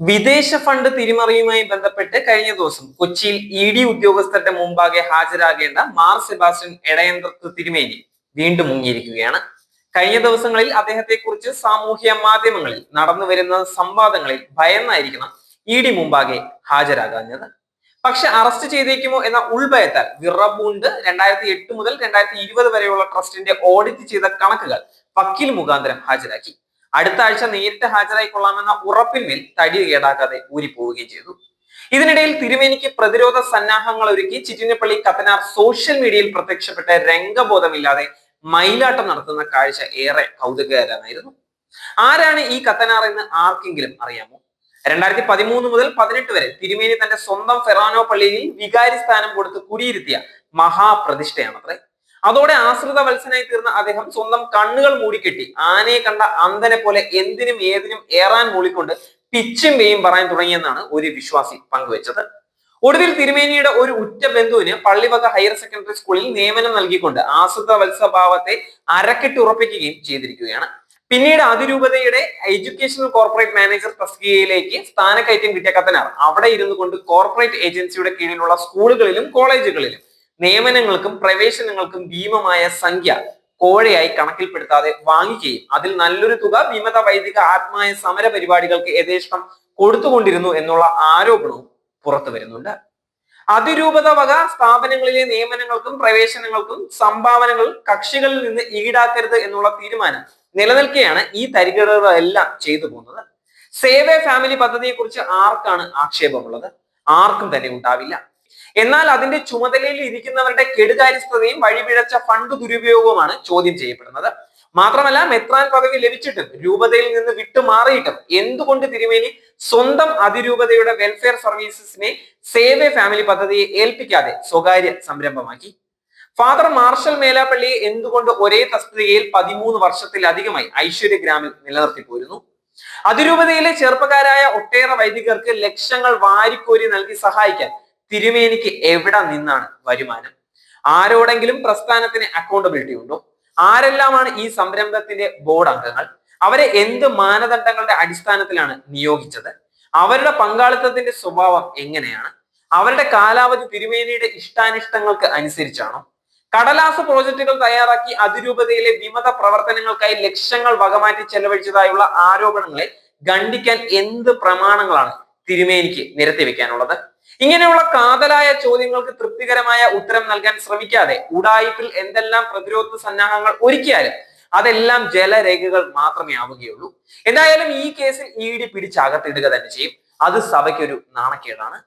വിദേശ ഫണ്ട് തിരിമറിയുമായി ബന്ധപ്പെട്ട് കഴിഞ്ഞ ദിവസം കൊച്ചിയിൽ ഇ ഡി ഉദ്യോഗസ്ഥരുടെ മുമ്പാകെ ഹാജരാകേണ്ട മാർ സെബാസ്റ്റ്യൻ എടയന്ത്രത്ത് തിരുമേനി വീണ്ടും മുങ്ങിയിരിക്കുകയാണ്. കഴിഞ്ഞ ദിവസങ്ങളിൽ അദ്ദേഹത്തെക്കുറിച്ച് സാമൂഹ്യ മാധ്യമങ്ങളിൽ നടന്നു വരുന്ന സംവാദങ്ങളിൽ ഭയന്നായിരിക്കണം ഇ ഡി മുമ്പാകെ ഹാജരാകാഞ്ഞത്. പക്ഷെ അറസ്റ്റ് ചെയ്തേക്കുമോ എന്ന ഉൾഭയത്താൽ വിറബൂണ്ട് രണ്ടായിരത്തി എട്ട് മുതൽ രണ്ടായിരത്തി ഇരുപത് വരെയുള്ള ട്രസ്റ്റിന്റെ ഓഡിറ്റ് ചെയ്ത കണക്കുകൾ വക്കീൽ മുഖാന്തരം ഹാജരാക്കി. അടുത്ത ആഴ്ച നേരിട്ട് ഹാജരായി കൊള്ളാമെന്ന ഉറപ്പിന്മേൽ തടി കേടാക്കാതെ ഊരിപ്പോവുകയും ചെയ്തു. ഇതിനിടയിൽ തിരുമേനിക്ക് പ്രതിരോധ സന്നാഹങ്ങൾ ഒരുക്കി ചിറ്റിനപ്പള്ളി കത്തനാർ സോഷ്യൽ മീഡിയയിൽ പ്രത്യക്ഷപ്പെട്ട രംഗബോധമില്ലാതെ മയിലാട്ടം നടത്തുന്ന കാഴ്ച ഏറെ കൗതുകകരമായിരുന്നു. ആരാണ് ഈ കത്തനാർ എന്ന് ആർക്കെങ്കിലും അറിയാമോ? രണ്ടായിരത്തി പതിമൂന്ന് മുതൽ പതിനെട്ട് വരെ തിരുമേനി തന്റെ സ്വന്തം ഫെറാനോ പള്ളിയിൽ വികാരി സ്ഥാനം കൊടുത്ത് കുടിയിരുത്തിയ മഹാപ്രതിഷ്ഠയാണത്രേ. അതോടെ ആശ്രിത വത്സനായി തീർന്ന അദ്ദേഹം സ്വന്തം കണ്ണുകൾ മൂടിക്കെട്ടി. ആനയെ കണ്ട അന്ധനെ പോലെ എന്തിനും ഏതിനും ഏറാൻ മൂളിക്കൊണ്ട് പിച്ചും പേയും പറയാൻ തുടങ്ങിയെന്നാണ് ഒരു വിശ്വാസി പങ്കുവച്ചത്. ഒടുവിൽ തിരുമേനിയുടെ ഒരു ഉറ്റ ബന്ധുവിന് പള്ളിവക ഹയർ സെക്കൻഡറി സ്കൂളിൽ നിയമനം നൽകിക്കൊണ്ട് ആശ്രിത വത്സഭാവത്തെ അരക്കെട്ട് ഉറപ്പിക്കുകയും ചെയ്തിരിക്കുകയാണ്. പിന്നീട് അതിരൂപതയുടെ എഡ്യൂക്കേഷണൽ കോർപ്പറേറ്റ് മാനേജർ തസ്തികയിലേക്ക് സ്ഥാനക്കയറ്റം കിട്ടിയ കത്തനാർ അവിടെ ഇരുന്നു കൊണ്ട് കോർപ്പറേറ്റ് ഏജൻസിയുടെ കീഴിലുള്ള സ്കൂളുകളിലും കോളേജുകളിലും നിയമനങ്ങൾക്കും പ്രവേശനങ്ങൾക്കും ഭീമമായ സംഖ്യ കോഴയായി കണക്കിൽപ്പെടുത്താതെ വാങ്ങിക്കുകയും അതിൽ നല്ലൊരു തുക വിമത വൈദിക ആത്മായ സമര പരിപാടികൾക്ക് യഥേഷ്ടം കൊടുത്തുകൊണ്ടിരുന്നു എന്നുള്ള ആരോപണവും പുറത്തു വരുന്നുണ്ട്. അതിരൂപത വക സ്ഥാപനങ്ങളിലെ നിയമനങ്ങൾക്കും പ്രവേശനങ്ങൾക്കും സംഭാവനകൾ കക്ഷികളിൽ നിന്ന് ഈടാക്കരുത് എന്നുള്ള തീരുമാനം നിലനിൽക്കെയാണ് ഈ തരികടകളെല്ലാം ചെയ്തു പോകുന്നത്. സേവ ഫാമിലി പദ്ധതിയെക്കുറിച്ച് ആർക്കാണ് ആക്ഷേപമുള്ളത്? ആർക്കും തന്നെ ഉണ്ടാവില്ല. എന്നാൽ അതിന്റെ ചുമതലയിൽ ഇരിക്കുന്നവരുടെ കെടുകാര്യസ്ഥതയും വഴിപിഴച്ച ഫണ്ട് ദുരുപയോഗവുമാണ് ചോദ്യം ചെയ്യപ്പെടുന്നത്. മാത്രമല്ല മെത്രാൻ പദവി ലഭിച്ചിട്ടും രൂപതയിൽ നിന്ന് വിട്ടുമാറിയിട്ടും എന്തുകൊണ്ട് തിരുമേനി സ്വന്തം അതിരൂപതയുടെ വെൽഫെയർ സർവീസസിനെ സേവ് ഫാമിലി പദ്ധതിയെ ഏൽപ്പിക്കാതെ സ്വകാര്യ സംരംഭമാക്കി? ഫാദർ മാർഷൽ മേലാപ്പള്ളി എന്തുകൊണ്ട് ഒരേ തസ്തികയിൽ പതിമൂന്ന് വർഷത്തിലധികമായി ഐശ്വര്യഗ്രാമിൽ നിലനിർത്തി പോരുന്നു? അതിരൂപതയിലെ ചെറുപ്പക്കാരായ ഒട്ടേറെ വൈദികർക്ക് ലക്ഷങ്ങൾ വാരിക്കോരി നൽകി സഹായിക്കാൻ തിരുമേനിക്ക് എവിടെ നിന്നാണ് വരുമാനം? ആരോടെങ്കിലും പ്രസ്ഥാനത്തിന് അക്കൗണ്ടബിലിറ്റി ഉണ്ടോ? ആരെല്ലാമാണ് ഈ സംരംഭത്തിന്റെ ബോർഡ് അംഗങ്ങൾ? അവരെ എന്ത് മാനദണ്ഡങ്ങളുടെ അടിസ്ഥാനത്തിലാണ് നിയോഗിച്ചത്? അവരുടെ പങ്കാളിത്തത്തിന്റെ സ്വഭാവം എങ്ങനെയാണ്? അവരുടെ കാലാവധി തിരുമേനിയുടെ ഇഷ്ടാനിഷ്ടങ്ങൾക്ക് അനുസരിച്ചാണോ? കടലാസ പ്രോജക്റ്റുകൾ തയ്യാറാക്കി അതിരൂപതയിലെ വിമത പ്രവർത്തനങ്ങൾക്കായി ലക്ഷങ്ങൾ വകമാറ്റി ചെലവഴിച്ചതായുള്ള ആരോപണങ്ങളെ ഖണ്ഡിക്കാൻ എന്ത് പ്രമാണങ്ങളാണ് തിരുമേനിക്ക് നിരത്തി വെക്കാനുള്ളത് ഇങ്ങനെയുള്ള കാതലായ ചോദ്യങ്ങൾക്ക് തൃപ്തികരമായ ഉത്തരം നൽകാൻ ശ്രമിക്കാതെ ഉടായിപ്പിൽ എന്തെല്ലാം പ്രതിരോധ സന്നാഹങ്ങൾ ഒരുക്കിയാലും അതെല്ലാം ജലരേഖകൾ മാത്രമേ ആവുകയുള്ളൂ. എന്തായാലും ഈ കേസിൽ ഇ ഡി പിടിച്ചകത്തിടുക തന്നെ ചെയ്യും. അത് സഭയ്ക്കൊരു നാണക്കേടാണ്.